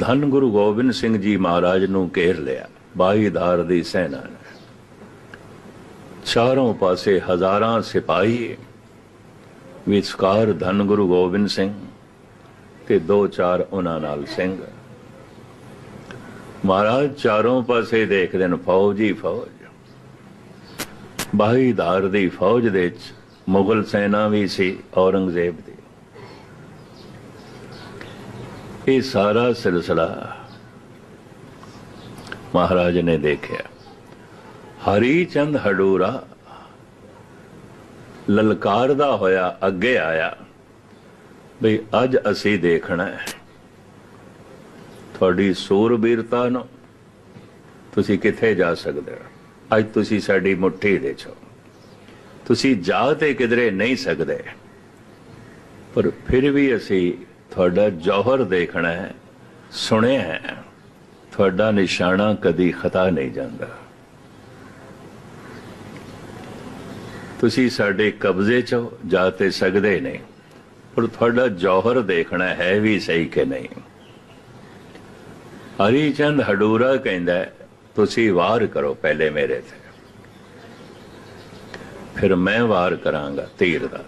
ਧੰਨ ਗੁਰੂ ਗੋਬਿੰਦ ਸਿੰਘ ਜੀ ਮਹਾਰਾਜ ਨੂੰ ਘੇਰ ਲਿਆ ਬਾਈ ਦੀ ਸੈਨਾ ਨੇ। ਚਾਰੋਂ ਪਾਸੇ ਹਜ਼ਾਰਾਂ ਸਿਪਾਹੀ ਵਿਚਕਾਰ ਧੰਨ ਗੁਰੂ ਗੋਬਿੰਦ ਸਿੰਘ ਤੇ ਦੋ ਚਾਰ ਉਹਨਾਂ ਨਾਲ ਸਿੰਘ। ਮਹਾਰਾਜ ਚਾਰੋਂ ਪਾਸੇ ਦੇਖਦੇ ਨੇ ਫੌਜ ਹੀ ਫੌਜ। ਬਾਈ ਦੀ ਫੌਜ ਦੇ ਵਿੱਚ ਮੁਗਲ ਸੈਨਾ ਵੀ ਸੀ, ਔਰੰਗਜ਼ੇਬ ਦੀ। ਇਹ ਸਾਰਾ ਸਿਲਸਿਲਾ ਮਹਾਰਾਜ ਨੇ ਦੇਖਿਆ। ਹਰੀ ਚੰਦ ਹਡੂਰਾ ਲਲਕਾਰਦਾ ਹੋਇਆ ਅੱਗੇ ਆਇਆ ਵੀ ਅੱਜ ਅਸੀਂ ਦੇਖਣਾ ਹੈ। ਤੁਹਾਡੀ ਸੂਰਬੀਰਤਾ ਨੂੰ ਤੁਸੀਂ ਕਿੱਥੇ ਜਾ ਸਕਦੇ ਹੋ? ਅੱਜ ਤੁਸੀਂ ਸਾਡੀ ਮੁੱਠੀ ਦੇ ਚੋ ਤੁਸੀਂ ਜਾ ਤੇ ਕਿਧਰੇ ਨਹੀਂ ਸਕਦੇ। ਪਰ ਫਿਰ ਵੀ ਅਸੀਂ ਤੁਹਾਡਾ ਜੌਹਰ ਦੇਖਣਾ ਹੈ, ਸੁਣਿਆ ਹੈ, ਤੁਹਾਡਾ ਨਿਸ਼ਾਨਾ ਕਦੀ ਖਤਾ ਨਹੀਂ ਜਾਂਦਾ। ਤੁਸੀਂ ਸਾਡੇ ਕਬਜ਼ੇ 'ਚ ਜਾ ਤੇ ਸਕਦੇ ਨਹੀਂ, ਪਰ ਤੁਹਾਡਾ ਜੌਹਰ ਦੇਖਣਾ ਹੈ ਵੀ ਸਹੀ ਕਿ ਨਹੀਂ। ਹਰੀ ਚੰਦ ਹਡੂਰਾ ਕਹਿੰਦਾ ਤੁਸੀਂ ਵਾਰ ਕਰੋ ਪਹਿਲੇ ਮੇਰੇ ਤੇ। ਫਿਰ ਮੈਂ ਵਾਰ ਕਰਾਂਗਾ ਤੀਰ ਦਾ।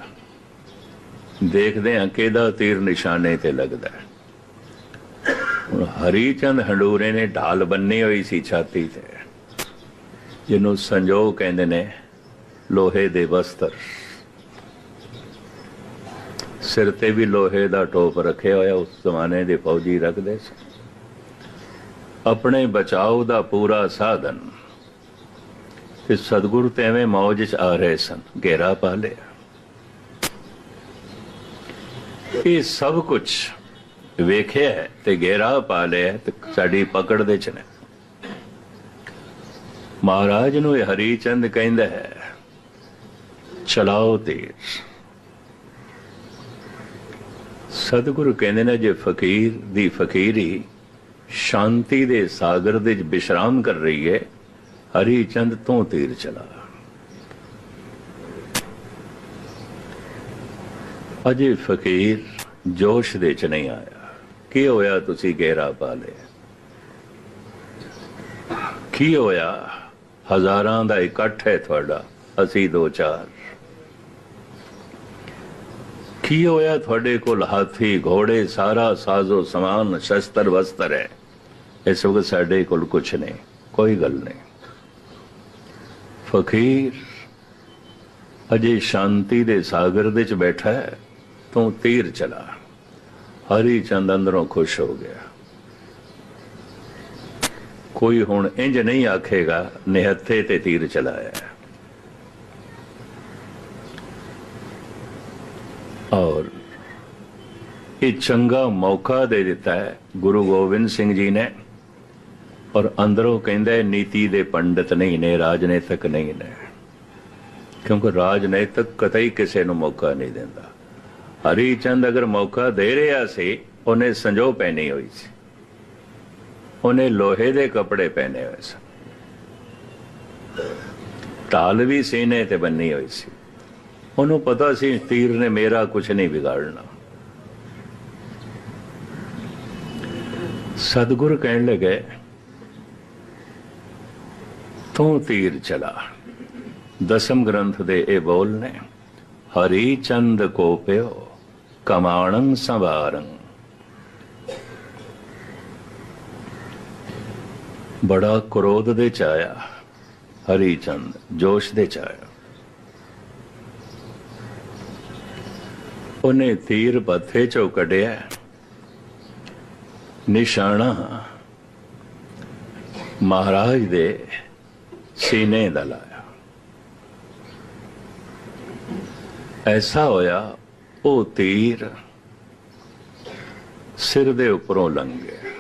ਦੇਖਦੇ ਹਾਂ ਕਿਹਦਾ ਤੀਰ ਨਿਸ਼ਾਨੇ ਤੇ ਲੱਗਦਾ ਹੈ। ਹੁਣ ਹਰੀ ਚੰਦ ਹੰਡੂਰੇ ਨੇ ਢਾਲ ਬੰਨੀ ਹੋਈ ਸੀ ਛਾਤੀ ਤੇ। ਜਿਹਨੂੰ ਸੰਜੋਗ ਕਹਿੰਦੇ ਨੇ ਲੋਹੇ ਦੇ ਵਸਤਰ ਸਿਰ ਤੇ ਵੀ ਲੋਹੇ ਦਾ ਟੋਪ ਰੱਖਿਆ ਹੋਇਆ, ਉਸ ਜ਼ਮਾਨੇ ਦੇ ਫੌਜੀ ਰੱਖਦੇ ਸੀ। ਆਪਣੇ ਬਚਾਓ ਦਾ ਪੂਰਾ ਸਾਧਨ। ਤੇ ਸਤਿਗੁਰੂ ਤੇ ਐਵੇਂ ਮੌਜ ਚ ਆ ਰਹੇ ਸਨ। ਘੇਰਾ ਪਾ ਲਿਆ। ਇਹ ਸਭ ਕੁਝ ਵੇਖਿਆ ਹੈ ਤੇ ਘੇਰਾ ਪਾ ਲਿਆ ਤੇ ਸਾਡੀ ਪਕੜ ਦੇ ਚ ਨੇ। ਮਹਾਰਾਜ ਨੂੰ ਇਹ ਹਰੀ ਚੰਦ ਕਹਿੰਦਾ ਹੈ, ਚਲਾਓ ਤੀਰ ਸਤਿਗੁਰੂ ਕਹਿੰਦੇ ਨੇ ਜੇ ਫਕੀਰ ਦੀ ਫਕੀਰੀ ਸ਼ਾਂਤੀ ਦੇ ਸਾਗਰ ਦੇ ਵਿੱਚ ਵਿਸ਼ਰਾਮ ਕਰ ਰਹੀ ਹੈ ਹਰੀ ਚੰਦ ਤੋਂ ਤੀਰ ਚਲਾ। ਅਜੇ ਫਕੀਰ ਜੋਸ਼ ਦੇ ਚ ਨਹੀਂ ਆਇਆ। ਕੀ ਹੋਇਆ ਤੁਸੀਂ ਗਹਿਰਾ ਪਾ ਲਿਆ? ਕੀ ਹੋਇਆ? ਹਜ਼ਾਰਾਂ ਦਾ ਇਕੱਠ ਹੈ ਤੁਹਾਡਾ, ਅਸੀਂ ਦੋ ਚਾਰ। ਕੀ ਹੋਇਆ ਤੁਹਾਡੇ ਕੋਲ ਹਾਥੀ, ਘੋੜੇ, ਸਾਰਾ ਸਾਜ਼ੋ ਸਮਾਨ, ਸ਼ਸਤਰ, ਵਸਤਰ ਹੈ? ਇਸ ਵਕਤ ਸਾਡੇ ਕੋਲ ਕੁਝ ਨਹੀਂ, ਕੋਈ ਗੱਲ ਨਹੀਂ। ਫਕੀਰ, ਅਜੇ ਸ਼ਾਂਤੀ ਦੇ ਸਾਗਰ ਦੇ ਵਿੱਚ ਬੈਠਾ ਹੈ, ਤੂੰ ਤੀਰ ਚਲਾ। ਹਰੀ ਚੰਦ ਅੰਦਰੋਂ ਖੁਸ਼ ਹੋ ਗਿਆ। ਕੋਈ ਹੁਣ ਇੰਜ ਨਹੀਂ ਆਖੇਗਾ, ਨਿਹੱਥੇ ਤੇ ਤੀਰ ਚਲਾਇਆ। ਔਰ ਇਹ ਚੰਗਾ ਮੌਕਾ ਦੇ ਦਿੱਤਾ ਹੈ ਗੁਰੂ ਗੋਬਿੰਦ ਸਿੰਘ ਜੀ ਨੇ। ਔਰ ਅੰਦਰੋਂ ਕਹਿੰਦਾ ਨੀਤੀ ਦੇ ਪੰਡਤ ਨਹੀਂ ਨੇ, ਰਾਜਨੀਤਿਕ ਨਹੀਂ ਨੇ। ਕਿਉਂਕਿ ਰਾਜਨੀਤਿਕ ਕਤਈ ਕਿਸੇ ਨੂੰ ਮੌਕਾ ਨਹੀਂ ਦਿੰਦਾ। ਹਰੀ ਚੰਦ ਅਗਰ ਮੌਕਾ ਦੇ ਰਿਹਾ ਸੀ, ਉਹਨੇ ਸੰਜੋ ਪਹਿਨੀ ਹੋਈ ਸੀ। ਉਹਨੇ ਲੋਹੇ ਦੇ ਕੱਪੜੇ ਪਹਿਨੇ ਹੋਏ ਸਨ। ਢਾਲ ਵੀ ਸੀਨੇ ਤੇ ਬੰਨੀ ਹੋਈ ਸੀ। ਉਹਨੂੰ ਪਤਾ ਸੀ ਤੀਰ ਨੇ ਮੇਰਾ ਕੁਝ ਨਹੀਂ ਵਿਗਾੜਨਾ। ਸਤਿਗੁਰ ਕਹਿਣ ਲੱਗੇ, ਤੂੰ ਤੀਰ ਚਲਾ। ਦਸਮ ਗ੍ਰੰਥ ਦੇ ਇਹ ਬੋਲ ਨੇ ਹਰੀ ਚੰਦ ਕੋ ਪਿਓ। ਕਮਾਣੰ ਸੰਵਾਰੰ। ਬੜਾ ਕ੍ਰੋਧ ਦੇ ਚ ਆਇਆ ਹਰੀ ਚੰਦ ਜੋਸ਼ ਦੇ ਚ ਆਇਆ ਉਹਨੇ ਤੀਰ ਪੱਥੇ ਚੋਂ ਕੱਢਿਆ। ਨਿਸ਼ਾਨਾ ਮਹਾਰਾਜ ਦੇ ਸੀਨੇ ਦਾ ਲਾਇਆ। ਐਸਾ ਹੋਇਆ ਉਹ ਤੀਰ ਸਿਰ ਦੇ ਉੱਪਰੋਂ ਲੰਘ। ਗਿਆ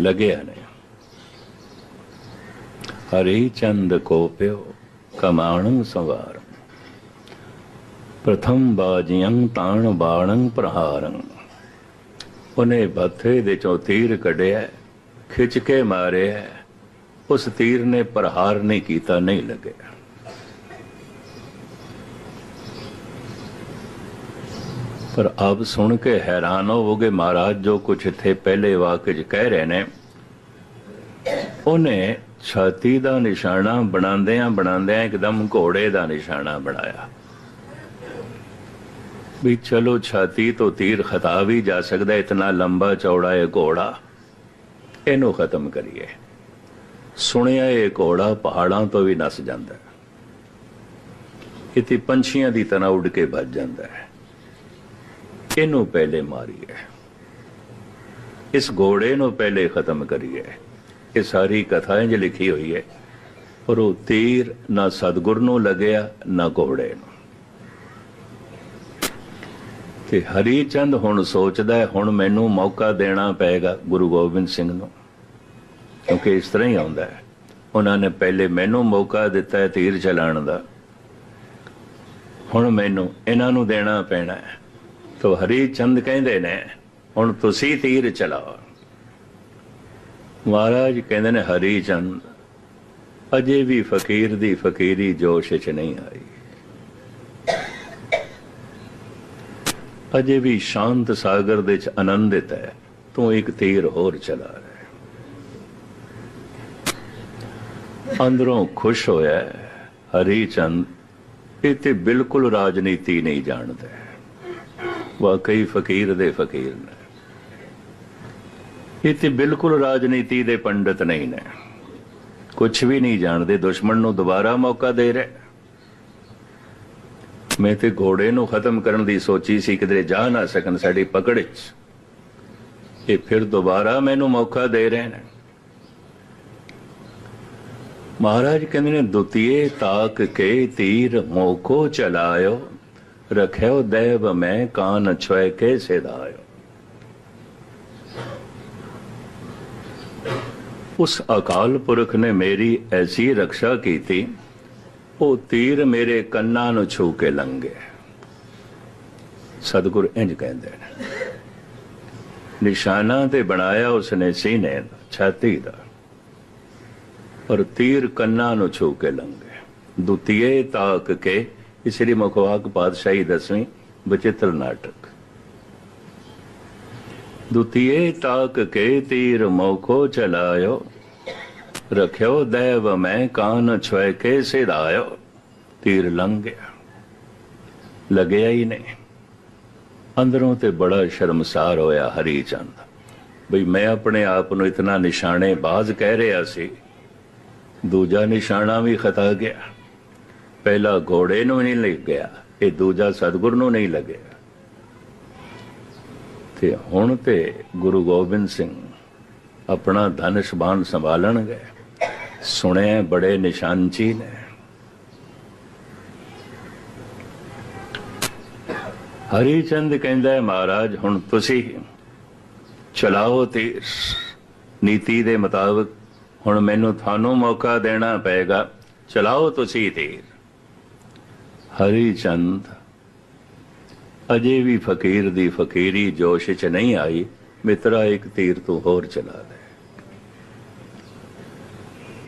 ਲੱਗਿਆ ਨੇ ਹਰੀ ਚੰਦ ਕੋ ਪਿਓ, ਕਮਾਣੰ ਸੰਵਾਰ। ਪ੍ਰਥਮ ਬਾਜੀਆਂ ਤਾਣ ਬਾਣੰ ਪ੍ਰਹਾਰੰ। ਉਹਨੇ ਬੱਥੇ ਦੇ ਚੋਂ ਤੀਰ ਕੱਢਿਆ, ਖਿੱਚ ਕੇ ਮਾਰਿਆ। ਉਸ ਤੀਰ ਨੇ ਪ੍ਰਹਾਰ ਨਹੀਂ ਕੀਤਾ, ਨਹੀਂ ਲੱਗਿਆ। ਪਰ ਆਪ ਸੁਣ ਕੇ ਹੈਰਾਨ ਹੋਵੋਗੇ ਮਹਾਰਾਜ, ਜੋ ਕੁਝ ਇੱਥੇ ਪਹਿਲੇ ਵਾਕਿਆ 'ਚ ਕਹਿ ਰਹੇ ਨੇ। ਉਹਨੇ ਛਾਤੀ ਦਾ ਨਿਸ਼ਾਨਾ ਬਣਾਉਂਦਿਆਂ ਬਣਾਉਂਦਿਆਂ ਇੱਕਦਮ ਘੋੜੇ ਦਾ ਨਿਸ਼ਾਨਾ ਬਣਾਇਆ। ਵੀ ਚਲੋ ਛਾਤੀ ਤੋਂ ਤੀਰ ਖਤਾ ਵੀ ਜਾ ਸਕਦਾ, ਇਤਨਾ ਲੰਬਾ ਚੌੜਾ ਇਹ ਘੋੜਾ, ਇਹਨੂੰ ਖਤਮ ਕਰੀਏ। ਸੁਣਿਆ ਇਹ ਘੋੜਾ ਪਹਾੜਾਂ ਤੋਂ ਵੀ ਨਸ ਜਾਂਦਾ। ਹੈ ਇਤੇ ਪੰਛੀਆਂ ਦੀ ਤਰ੍ਹਾਂ ਉੱਡ ਕੇ ਭੱਜ ਜਾਂਦਾ ਹੈ। ਇਹਨੂੰ ਪਹਿਲੇ ਮਾਰੀਏ। ਇਸ ਘੋੜੇ ਨੂੰ ਪਹਿਲੇ ਖਤਮ ਕਰੀਏ। ਇਹ ਸਾਰੀ ਕਥਾ ਇੰਜ ਲਿਖੀ ਹੋਈ ਹੈ। ਪਰ ਉਹ ਤੀਰ ਨਾ ਸਤਗੁਰ ਨੂੰ ਲੱਗਿਆ, ਨਾ ਘੋੜੇ ਨੂੰ। ਤੇ ਹਰੀ ਚੰਦ ਹੁਣ ਸੋਚਦਾ ਹੈ, ਹੁਣ ਮੈਨੂੰ ਮੌਕਾ ਦੇਣਾ ਪਏਗਾ ਗੁਰੂ ਗੋਬਿੰਦ ਸਿੰਘ ਨੂੰ। ਕਿਉਂਕਿ ਇਸ ਤਰ੍ਹਾਂ ਹੀ ਆਉਂਦਾ ਹੈ। ਉਹਨਾਂ ਨੇ ਪਹਿਲੇ ਮੈਨੂੰ ਮੌਕਾ ਦਿੱਤਾ ਹੈ ਤੀਰ ਚਲਾਉਣ ਦਾ। ਹੁਣ ਮੈਨੂੰ ਇਹਨਾਂ ਨੂੰ ਦੇਣਾ ਪੈਣਾ ਹੈ। ਤੋ ਹਰੀ ਚੰਦ ਕਹਿੰਦੇ ਨੇ, ਹੁਣ ਤੁਸੀਂ ਤੀਰ ਚਲਾਓ। ਮਹਾਰਾਜ ਕਹਿੰਦੇ ਨੇ, ਹਰੀ ਚੰਦ, ਅਜੇ ਵੀ ਫਕੀਰ ਦੀ ਫਕੀਰੀ ਜੋਸ਼ ਚ ਨਹੀਂ ਆਈ। ਅਜੇ ਵੀ ਸ਼ਾਂਤ ਸਾਗਰ ਦੇ ਚ ਆਨੰਦਿਤ ਹੈ, ਤੂੰ ਇੱਕ ਤੀਰ ਹੋਰ ਚਲਾ ਰਿਹਾ ਅੰਦਰੋਂ ਖੁਸ਼ ਹੋਇਆ ਹਰੀ ਚੰਦ, ਇਹ ਤੇ ਬਿਲਕੁਲ ਰਾਜਨੀਤੀ ਨਹੀਂ ਜਾਣਦਾ। ਵਾਕਈ ਫਕੀਰ ਦੇ ਫਕੀਰ ਨੇ। ਇਹ ਤੇ ਬਿਲਕੁਲ ਰਾਜਨੀਤੀ ਦੇ ਪੰਡਤ ਨਹੀਂ ਨੇ। ਕੁਝ ਵੀ ਨਹੀਂ ਜਾਣਦੇ, ਦੁਸ਼ਮਣ ਨੂੰ ਦੁਬਾਰਾ ਮੌਕਾ ਦੇ ਰਹੇ। ਮੈਂ ਤੇ ਘੋੜੇ ਨੂੰ ਖਤਮ ਕਰਨ ਦੀ ਸੋਚੀ ਸੀ, ਕਿਧਰੇ ਜਾ ਨਾ ਸਕਣ ਸਾਡੀ ਪਕੜ ਵਿੱਚ ਇਹ ਫਿਰ ਦੁਬਾਰਾ ਮੈਨੂੰ ਮੌਕਾ ਦੇ ਰਹੇ ਨੇ। ਮਹਾਰਾਜ ਕਹਿੰਦੇ ਨੇ, ਦੁਤੀਏ ਤਾਕ ਕੇ ਤੀਰ ਮੋਕੋ ਚਲਾਇਓ। ਰਖਿਓ ਦੇਵ ਮੈਂ ਕਾਨ ਛੋਏ ਕੇ ਸੇਦਾਇਓ। ਉਸ ਅਕਾਲ ਪੁਰਖ ਨੇ ਮੇਰੀ ਐਸੀ ਰੱਖਿਆ ਕੀਤੀ, ਉਹ ਤੀਰ ਮੇਰੇ ਕੰਨਾਂ ਨੂੰ ਛੂ ਕੇ ਲੰਘੇ। ਸਤਿਗੁਰ ਇੰਜ ਕਹਿੰਦੇ ਨੇ, ਨਿਸ਼ਾਨਾ ਤੇ ਬਣਾਇਆ ਉਸਨੇ ਸੀਨੇ ਦਾ ਛਾਤੀ ਦਾ, ਪਰ ਤੀਰ ਕੰਨਾਂ ਨੂੰ ਛੂ ਕੇ ਲੰਘੇ। ਦੁਤੀਏ ਤਾਕ ਕੇ ਸ੍ਰੀ ਮੁਖਵਾਕ ਪਾਤਸ਼ਾਹੀ ਦਸਵੀਂ ਬਚਿੱਤਰ ਨਾਟਕ। ਦੁਤੀਏ ਤਾਕ ਕੇ ਤੀਰ ਮੋਖੋ ਚਲਾਇਓ, ਰਖਿਓ ਦੇਵ ਮੈਂ ਕਾਨ ਛੋਏ ਕੇ ਸਿਧਾਇਓ, ਤੀਰ ਲੰਘ ਗਿਆ ਲੱਗਿਆ ਹੀ ਨਹੀਂ। ਅੰਦਰੋਂ ਤੇ ਬੜਾ ਸ਼ਰਮਸਾਰ ਹੋਇਆ ਹਰੀ ਚੰਦ। ਬਈ ਮੈਂ ਆਪਣੇ ਆਪ ਨੂੰ ਇਤਨਾ ਨਿਸ਼ਾਨੇ ਬਾਜ਼ ਕਹਿ ਰਿਹਾ ਸੀ, ਦੂਜਾ ਨਿਸ਼ਾਨਾ ਵੀ ਖਤਾ ਗਿਆ। ਪਹਿਲਾ ਘੋੜੇ ਨੂੰ ਨਹੀਂ ਲੱਗ ਗਿਆ, ਇਹ ਦੂਜਾ ਸਤਗੁਰ ਨੂੰ ਨਹੀਂ ਲੱਗਿਆ। ਤੇ ਹੁਣ ਤੇ ਗੁਰੂ ਗੋਬਿੰਦ ਸਿੰਘ ਆਪਣਾ ਧਨੁਸ਼ ਬਾਣ ਸੰਭਾਲਣਗੇ। ਸੁਣੇ ਬੜੇ ਨਿਸ਼ਾਨਚੀ ਨੇ। ਹਰੀ ਚੰਦ ਕਹਿੰਦਾ ਮਹਾਰਾਜ, ਹੁਣ ਤੁਸੀਂ ਚਲਾਓ ਤੇ ਨੀਤੀ ਦੇ ਮੁਤਾਬਕ ਹੁਣ ਮੈਨੂੰ ਤੁਹਾਨੂੰ ਮੌਕਾ ਦੇਣਾ ਪਏਗਾ। ਚਲਾਓ ਤੁਸੀਂ ਤੀਰ। ਹਰੀ ਚੰਦ, ਅਜੇ ਵੀ ਫਕੀਰ ਦੀ ਫਕੀਰੀ ਜੋਸ਼ ਚ ਨਹੀਂ ਆਈ, ਮਿੱਤਰਾ ਇੱਕ ਤੀਰ ਤੂੰ ਹੋਰ ਚਲਾ ਲੈ।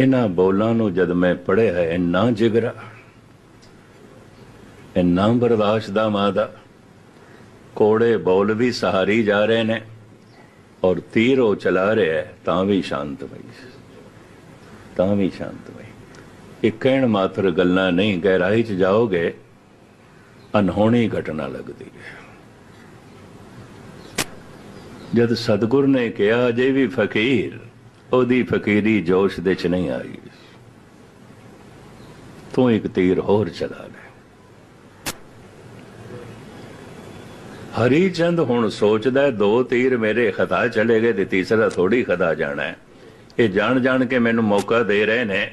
ਇਹਨਾਂ ਬੋਲਾਂ ਨੂੰ ਜਦ ਮੈਂ ਪੜਿਆ ਹੈ ਇੰਨਾ ਜਿਗਰਾ, ਇੰਨਾ ਬਰਦਾਸ਼ਤ ਦਾ ਮਾਦਾ। ਕੋੜੇ ਬੋਲ ਵੀ ਸਹਾਰੀ ਜਾ ਰਹੇ ਨੇ ਔਰ ਤੀਰ ਉਹ ਚਲਾ ਰਿਹਾ ਤਾਂ ਵੀ ਸ਼ਾਂਤ ਬਈ। ਤਾਂ ਵੀ ਸ਼ਾਂਤ ਬਈ। ਇਹ ਕਹਿਣ ਮਾਤਰ ਗੱਲਾਂ ਨਹੀਂ, ਗਹਿਰਾਈ ਚ ਜਾਓਗੇ ਅਨਹੋਣੀ ਘਟਨਾ ਲੱਗਦੀ ਹੈ। ਜਦ ਸਤਗੁਰ ਨੇ ਕਿਹਾ, ਅਜੇ ਵੀ ਫਕੀਰ, ਉਹਦੀ ਫਕੀਰੀ ਜੋਸ਼ ਦੇ ਚ ਨਹੀਂ ਆਈ। ਤੂੰ ਇੱਕ ਤੀਰ ਹੋਰ ਚਲਾ ਲੈ। ਹਰੀ ਚੰਦ ਹੁਣ ਸੋਚਦਾ ਦੋ ਤੀਰ ਮੇਰੇ ਖਤਾ ਚਲੇ ਗਏ ਤੇ ਤੀਸਰਾ ਥੋੜੀ ਖਤਾ ਜਾਣਾ ਹੈ। ਇਹ ਜਾਣ ਜਾਣ ਕੇ ਮੈਨੂੰ ਮੌਕਾ ਦੇ ਰਹੇ ਨੇ।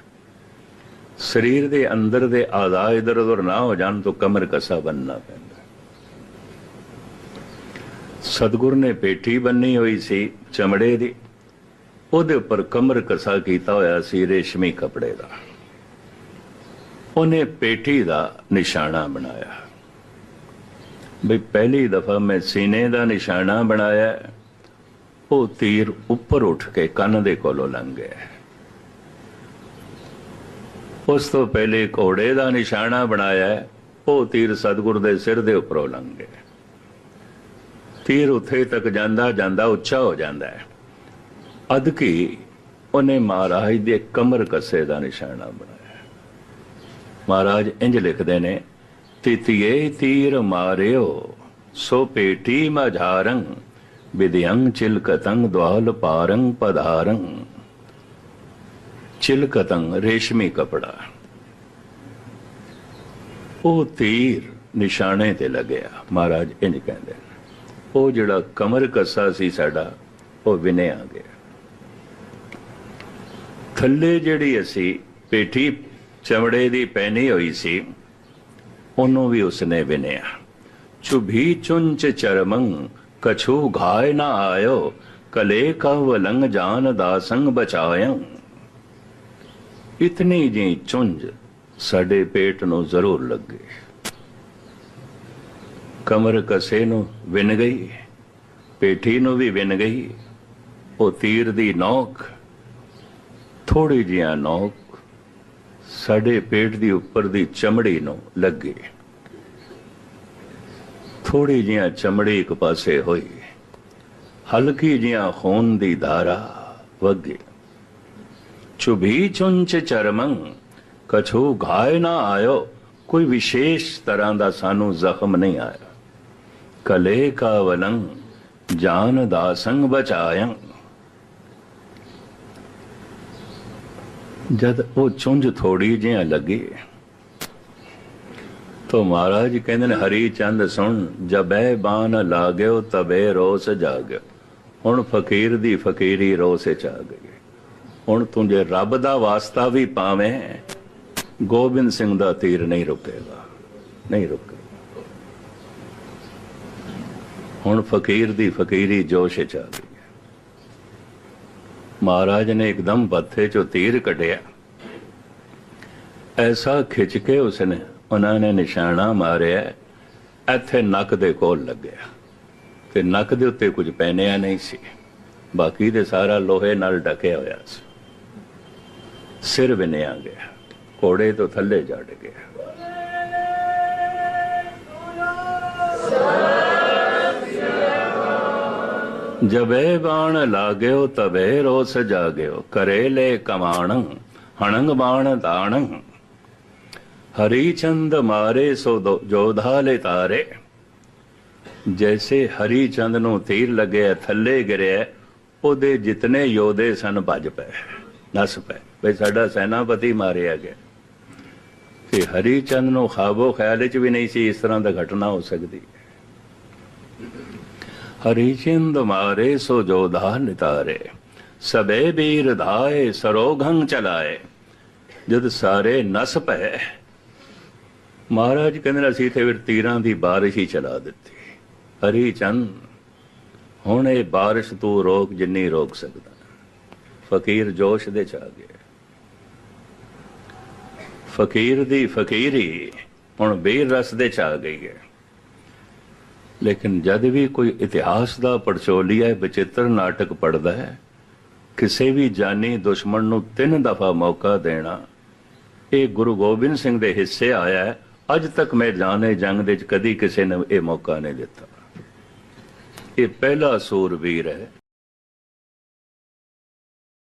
ਸਰੀਰ ਦੇ ਅੰਦਰ ਦੇ ਆਜ਼ਾ ਇਧਰ ਉਧਰ ਨਾ ਹੋ ਜਾਣ ਤਾਂ ਕਮਰ ਕਸਾ ਬੰਨਣਾ ਪੈਂਦਾ। ਸਤਗੁਰ ਨੇ ਪੇਠੀ ਬੰਨੀ ਹੋਈ ਸੀ ਚਮੜੇ ਦੀ। ਉਹਦੇ ਉੱਪਰ ਕਮਰ ਕਸਾ ਕੀਤਾ ਹੋਇਆ ਸੀ ਰੇਸ਼ਮੀ ਕੱਪੜੇ ਦਾ। ਉਹਨੇ ਪੇਠੀ ਦਾ ਨਿਸ਼ਾਨਾ ਬਣਾਇਆ। ਬਈ ਪਹਿਲੀ ਦਫਾ ਮੈਂ ਸੀਨੇ ਦਾ ਨਿਸ਼ਾਨਾ ਬਣਾਇਆ। ਉਹ ਤੀਰ ਉੱਪਰ ਉੱਠ ਕੇ ਕੰਨ ਦੇ ਕੋਲੋਂ ਲੰਘ ਗਿਆ। ਉਸ ਤੋਂ ਪਹਿਲੇ ਘੋੜੇ ਦਾ ਨਿਸ਼ਾਨਾ ਬਣਾਇਆ ਉਹ ਤੀਰ ਸਤਗੁਰ ਦੇ ਸਿਰ ਦੇ ਉੱਪਰੋਂ ਲੰਘ। ਗਿਆ ਤੀਰ ਉੱਥੇ ਤੱਕ ਜਾਂਦਾ ਜਾਂਦਾ ਉੱਚਾ ਹੋ ਜਾਂਦਾ ਹੈ। ਅਦਕੀ ਉਹਨੇ ਮਹਾਰਾਜ ਦੇ ਕਮਰ ਕੱਸੇ ਦਾ ਨਿਸ਼ਾਨਾ ਬਣਾਇਆ ਮਹਾਰਾਜ ਇੰਜ ਲਿਖਦੇ ਨੇ, ਤਿਤੀਏ ਤੀਰ ਮਾਰਿਓ, ਸੋ ਪੇਟੀ ਮਝਾਰੰ ਵਿਦਿਯੰ ਚਿਲਕਤੰ ਦਵਾਲ ਪਾਰੰ ਪਧਾਰੰ ਚਿਲਕਤੰ ਰੇਸ਼ਮੀ ਕਪੜਾ ਉਹ ਤੀਰ ਨਿਸ਼ਾਨੇ ਤੇ ਲੱਗਿਆ ਮਹਾਰਾਜ ਇੰਜ ਕਹਿੰਦੇ ਉਹ ਜਿਹੜਾ ਕਮਰ ਕੱਸਾ ਸੀ ਸਾਡਾ ਉਹ ਵਿਨਿਆ ਗਿਆ ਥੱਲੇ ਜਿਹੜੀ ਅਸੀਂ ਪੇਠੀ ਚਮੜੇ ਦੀ ਪਹਿਨੀ ਹੋਈ ਸੀ ਉਹਨੂੰ ਵੀ ਉਸਨੇ ਵਿਨਿਆ ਚੁਭੀ ਚੁੰਚ ਚਰਮੰ ਕਛੂ ਘਾਇ ਨਾ ਆਇਓ ਕਲੇ ਕਵ ਵਲੰਗ ਜਾਨ ਦਾਸੰਗ ਬਚਾਇੰ ਇਤਨੀ ਜੀ ਚੁੰਝ ਸਾਡੇ ਪੇਟ ਨੂੰ ਜ਼ਰੂਰ ਲੱਗੇ ਕਮਰ ਕਸੇ ਨੂੰ ਵਿਨ ਗਈ ਪੇਠੀ ਨੂੰ ਵੀ ਵਿਨ ਗਈ ਉਹ ਤੀਰ ਦੀ ਨੋਕ ਥੋੜੀ ਜਿਹਾ ਨੋਕ ਸਾਡੇ ਪੇਟ ਦੀ ਉੱਪਰ ਦੀ ਚਮੜੀ ਨੂੰ ਲੱਗੇ ਥੋੜੀ ਜਿਹਾ ਚਮੜੀ ਇੱਕ ਪਾਸੇ ਹੋਈ ਹਲਕੀ ਜਿਹਾ ਖੂਨ ਦੀ ਧਾਰਾ ਵਗੇ ਚੁਭੀ ਚੁੰਚ ਚਰਮੰ ਕਛੂ ਘਾਇ ਨਾ ਆਇਓ ਕੋਈ ਵਿਸ਼ੇਸ਼ ਤਰ੍ਹਾਂ ਦਾ ਸਾਨੂੰ ਜ਼ਖਮ ਨਹੀਂ ਆਇਆ। ਕਲੇ ਕਾ ਵਲੰ ਜਾਨ ਦਾ ਸੰਗ ਬਚਾਇੰ। ਜਦ ਉਹ ਚੁੰਝ ਥੋੜੀ ਜਿਹਾ ਲੱਗੀ, ਤੋ ਮਹਾਰਾਜ ਕਹਿੰਦੇ ਨੇ, ਹਰੀ ਚੰਦ ਸੁਣ, ਜਬੈ ਬਾਨ ਲਾਗਿਓ, ਤਬੇ ਰੋਸ ਜਾਗਿਓ। ਹੁਣ ਫਕੀਰ ਦੀ ਫਕੀਰੀ ਰੋਸ ਚ ਆ ਗਈ। ਹੁਣ ਤੂੰ ਜੇ ਰੱਬ ਦਾ ਵਾਸਤਾ ਵੀ ਪਾਵੇਂ। ਗੋਬਿੰਦ ਸਿੰਘ ਦਾ ਤੀਰ ਨਹੀਂ ਰੁਕੇਗਾ, ਨਹੀਂ ਰੁਕੇ ਹੁਣ ਫਕੀਰ ਦੀ ਫਕੀਰੀ ਜੋਸ਼ ਚ ਆ ਗਈ ਮਹਾਰਾਜ ਨੇ ਇੱਕਦਮ ਬੱਥੇ ਚੋਂ ਤੀਰ ਕੱਢਿਆ। ਐਸਾ ਖਿੱਚ ਕੇ ਉਸਨੇ ਉਹਨਾਂ ਨੇ ਨਿਸ਼ਾਨਾ ਮਾਰਿਆ। ਇੱਥੇ ਨੱਕ ਦੇ ਕੋਲ ਲੱਗਿਆ ਤੇ ਨੱਕ ਦੇ ਉੱਤੇ ਕੁਝ ਪਹਿਨਿਆ ਨਹੀਂ ਸੀ। ਬਾਕੀ ਦੇ ਸਾਰਾ ਲੋਹੇ ਨਾਲ ਢਕਿਆ ਹੋਇਆ ਸੀ। ਸਿਰ ਵਿਨਿਆ ਗਿਆ ਘੋੜੇ ਤੋਂ ਥੱਲੇ ਜੜ ਗਿਆ ਜਬੇ ਬਾਣ ਲਾਗਿਓ, ਤਬੇ ਰੋਸ ਜਾਗਿਓ, ਕਰੇਲੇ ਕਮਾਣ, ਹਣੰਗ ਬਾਣ ਦਾਣ ਹਰੀ ਚੰਦ ਮਾਰੇ ਸੋ ਦੋ- ਜੋਧਾ ਲੈ ਤਾਰੇ। ਜੈਸੇ ਹਰੀ ਚੰਦ ਨੂੰ ਤੀਰ ਲੱਗਿਆ, ਥੱਲੇ ਗਿਰਿਆ, ਉਹਦੇ ਜਿਤਨੇ ਯੋਧੇ ਸਨ ਭੱਜ ਪਏ, ਨਸ ਪਏ। ਵੀ ਸਾਡਾ ਸੈਨਾਪਤੀ ਮਾਰਿਆ ਗਿਆ। ਕਿ ਹਰੀ ਚੰਦ ਨੂੰ ਖਾਬੋ ਖਿਆਲ ਵਿੱਚ ਵੀ ਨਹੀਂ ਸੀ ਇਸ ਤਰ੍ਹਾਂ ਦਾ ਘਟਨਾ ਹੋ ਸਕਦੀ। ਹਰੀ ਚੰਦ ਮਾਰੇ ਸੋ ਜੋਧਾ ਨਿਤਾਰੇ, ਸਬੇ ਵੀਰ ਧਾਏ ਸਰੋਘੰ ਚਲਾਏ, ਜਦ ਸਾਰੇ ਨਸ ਪਏ। ਮਹਾਰਾਜ ਕਹਿੰਦੇ ਅਸੀਂ ਤੇ ਫਿਰ ਤੀਰਾਂ ਦੀ ਬਾਰਿਸ਼ ਹੀ ਚਲਾ ਦਿੱਤੀ। ਹਰੀ ਚੰਦ ਹੁਣ ਇਹ ਬਾਰਿਸ਼ ਤੂੰ ਰੋਕ, ਜਿੰਨੀ ਰੋਕ ਸਕਦਾ। ਫਕੀਰ ਜੋਸ਼ ਦੇ ਚ ਆ ਗਿਆ। ਫਕੀਰ ਦੀ ਫਕੀਰੀ ਹੁਣ ਬੇਰ ਰਸ ਦੇ ਚ ਆ ਗਈ ਹੈ। ਲੇਕਿਨ ਜਦ ਵੀ ਕੋਈ ਇਤਿਹਾਸ ਦਾ ਪੜਚੋਲੀਆ ਵਿਚਿੱਤਰ ਨਾਟਕ ਪੜਦਾ ਹੈ, ਕਿਸੇ ਵੀ ਜਾਨੀ ਦੁਸ਼ਮਣ ਨੂੰ ਤਿੰਨ ਦਫਾ ਮੌਕਾ ਦੇਣਾ, ਇਹ ਗੁਰੂ ਗੋਬਿੰਦ ਸਿੰਘ ਦੇ ਹਿੱਸੇ ਆਇਆ ਹੈ। ਅੱਜ ਤੱਕ ਮੈਂ ਜਾਣੇ ਜੰਗ ਦੇ ਵਿੱਚ ਕਦੀ ਕਿਸੇ ਨੇ ਇਹ ਮੌਕਾ ਨਹੀਂ ਦਿੱਤਾ। ਇਹ ਪਹਿਲਾ ਸੂਰਵੀਰ ਹੈ।